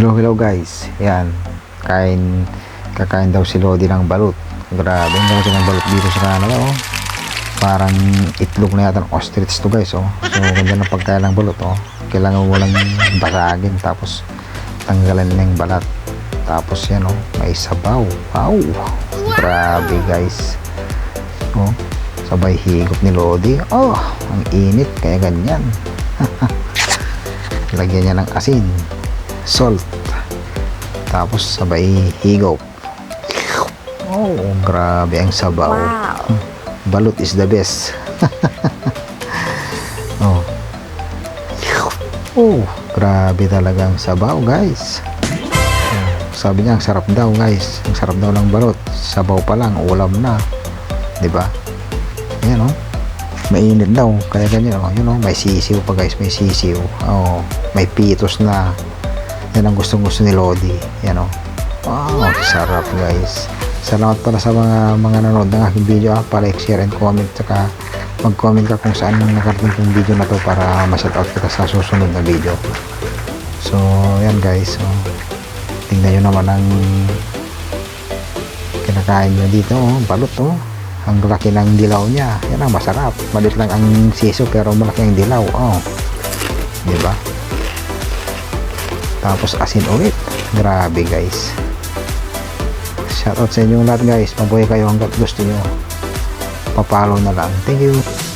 Hello, hello guys. Yan. Kain, kakain daw si Lodi ng balut. Grabe, ang kasi ng balut dito sa Canada, oh. Parang itlog na yata ng ostrich to guys, oh. So, ganda ng pagkain ng balut, oh. Kailangan mo lang basagin, tapos tanggalan na yung balat. Tapos yan, oh. May sabaw. Wow! Grabe guys. Oh, sabay higop ni Lodi. Oh, ang init, kaya ganyan. Lagyan niya ng asin, salt, tapos sabay higop. Oh, grabe ang sabaw. Wow. Balut is the best. oh. Oh, grabe talaga ang sabaw, guys. Sabi niya, ang sarap daw, guys. Ang sarap daw ng balot. Sabaw pa lang, ulam na. 'Di ba? Ayan, oh. Mainit daw. Kaya ganyan, oh. Yun, oh. May sisiw pa, guys. May sisiw. Oh, may pitos na. Yan ang gustong gusto ni Lodi. Yan, oh. Wow, sarap, guys. Salamat pala sa mga mga nanonood ng aking video. Ah. Pa-like, share, and comment. Saka mag-comment ka kung saan nakarating yung video na to para ma-shoutout kita sa susunod na video. So, yan guys. So, tingnan nyo naman ang kinakain nyo dito. Oh, balot oh. Ang laki ng dilaw niya. Yan ang masarap. Malit lang ang siso pero malaki ang dilaw. Oh. Di ba? Tapos asin ulit. Grabe guys. Shoutout sa inyong lahat guys. Mabuhay kayo hanggat gusto nyo. Papalo na lang. Thank you.